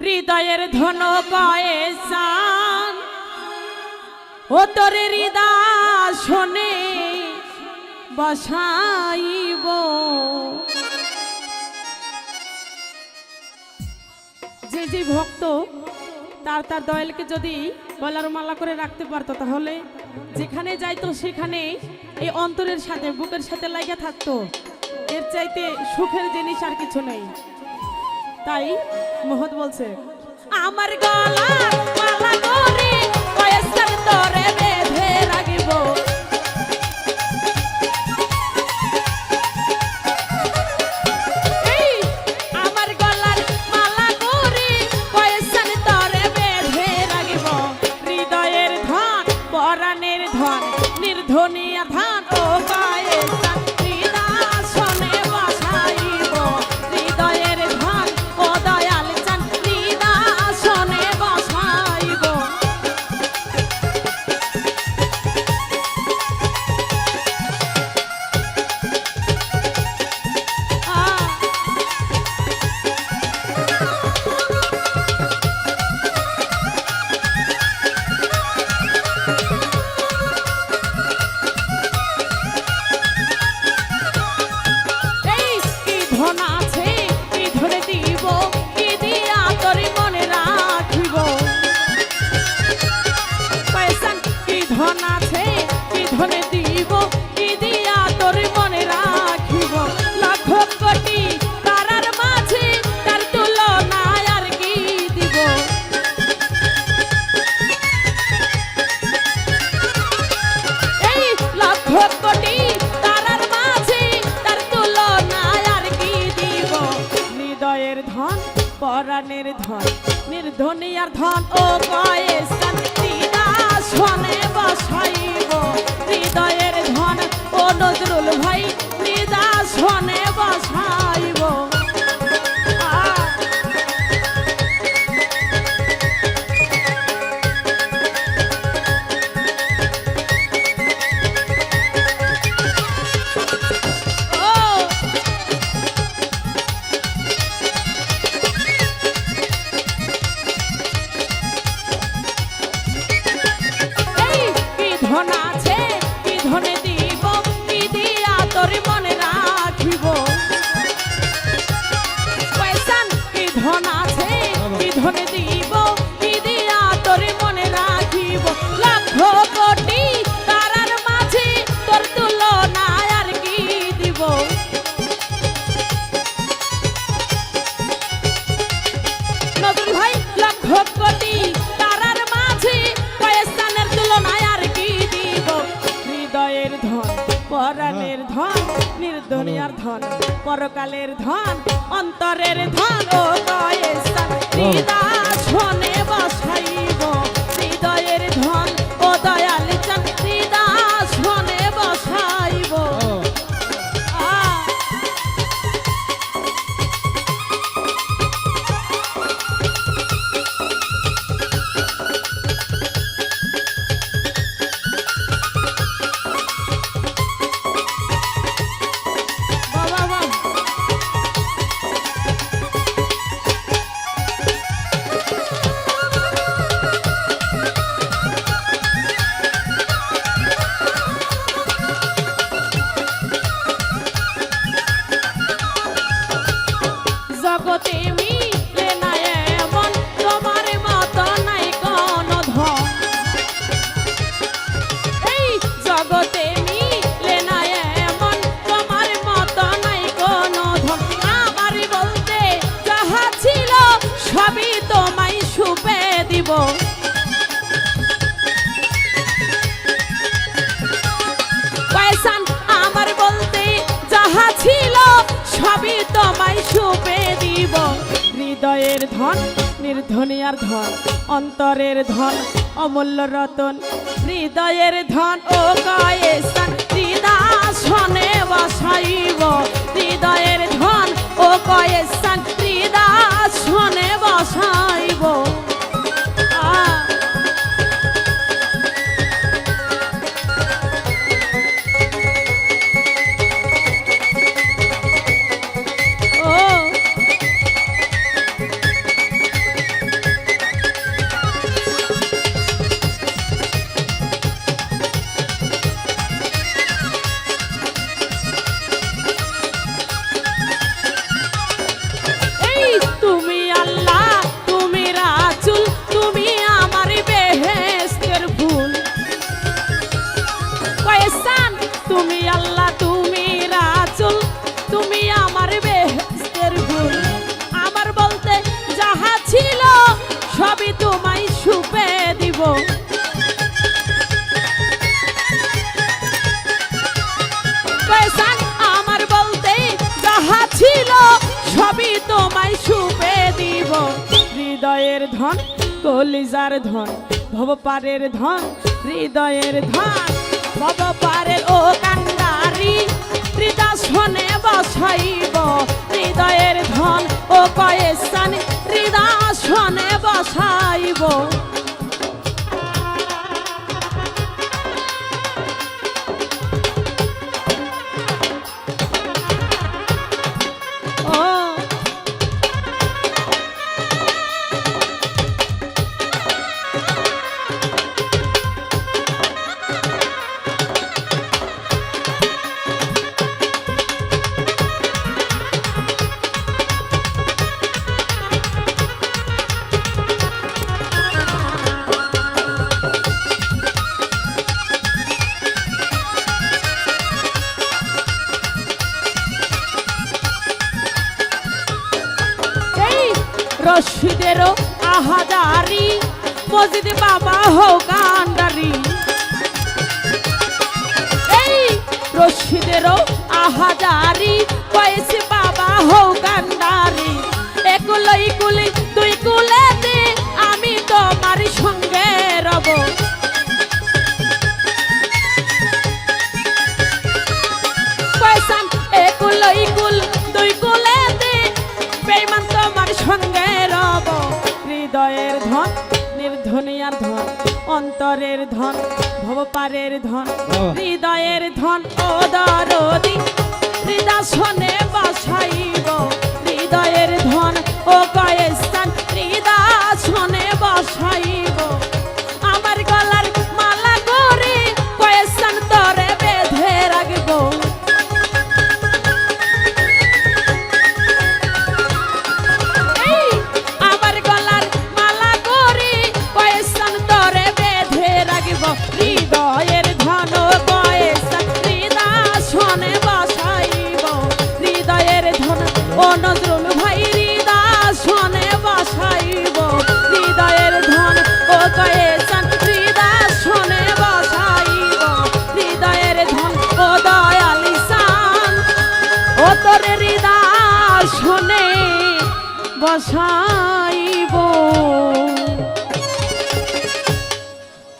হৃদয়ের ধন কয়ে সান। ও তোর হৃদয় শোনে, বসাইব। যে যে ভক্ত, তার তার দয়ালকে যদি গলার মালা করে রাখতে পারতো, তাহলে যেখানে যাইতো, সেখানে এই অন্তরের সাথে, বুকের সাথে লাগা থাকতো। এর চাইতে সুখের জিনিস আর কিছু নেই। তাই মহৎ বলছে আমার গলা মালা পরাণের ধন নির্ধনী আর ধন ও কয়ে কোটি তারার মাঝে তোর তুলনা আর কি দিব? নজরুল ভাই লক্ষ কোটি তারার মাঝে কয়েস্তানের তুলনায় আর কি দিব? হৃদয়ের ধন পরাণের ধন নির্দনিয়ার ধন পরকালের ধন অন্তরের ধন ও কয়েস্তান হৃদয় শোনে বসাইব ধন সবই তোমায় সুপে দিব। হৃদয়ের ধন, নির্ধনিয়ার ধন, অন্তরের ধন, অমূল্য রতন। হৃদয়ের ধন ও কয়ে স্থান হৃদয়ের ধন, কলিজার ধন ভবপারের ধন, হৃদয়ের ধন ভবপারের ও কান্ডারি, হৃদাসনে বসাইব হৃদয়ের ধন, ও কয়েসান, হৃদাসনে বসাইব। আহাজারি মসজিদ বাবা হো কান্ডারি এই রশিদেরও আহাজারি বয়সে বাবা হো নির্ধনিয়ার ধন অন্তরের ধন ভবপারের ধন হৃদয়ের ধন ও দরদি হৃদাসনে বসাইব হৃদয়ের ধন ও কয়েস্তান হৃদাসনে বসাইব। বসাইব